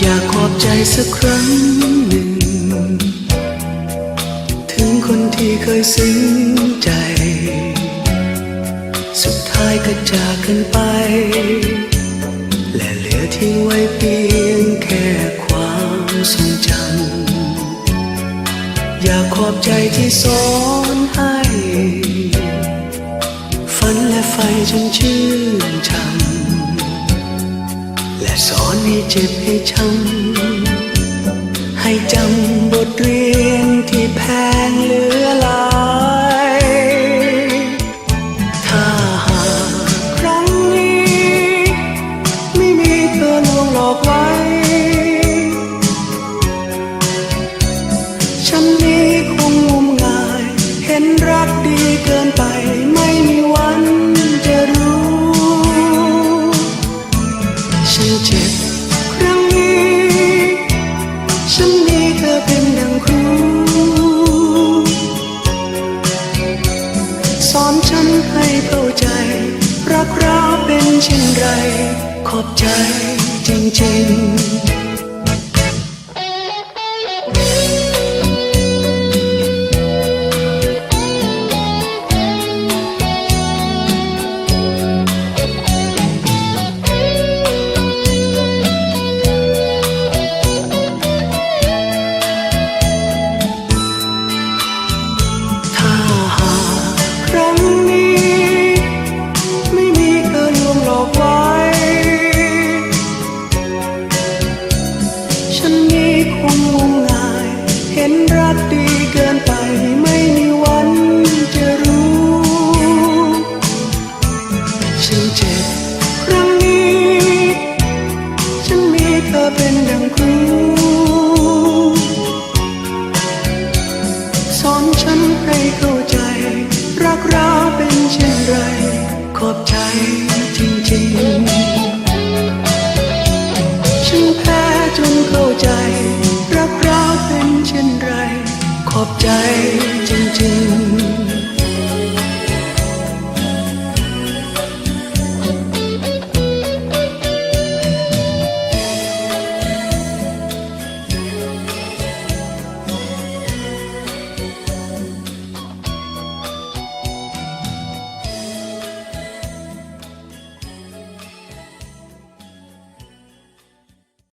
อยากขอบใจสักครั้งหนึ่ง ถึงคนที่เคยซึ้งใจ สุดท้ายก็จากกันไป และเหลือทิ้งไว้เพียงแค่ความทรงจำอยากขอบใจที่สอนให้ ฝันและไฟจนชื่น เจ็บให้ช้ำให้จำบทเรียนที่แพงเหลือหลาย ถ้าหากครั้งนี้ ไม่มีเธอลวงหลอกไว้ ฉันนี้คงงมงาย เห็นรักดีเกินไป เข้าใจ รักเราเป็นเช่นไร ขอบใจจริงๆ เข้าใจ รักเราเป็นเช่นไร ขอบใจจริงๆ ฉันแพ้จนเข้าใจ รักเราเป็นเช่นไร ขอบใจ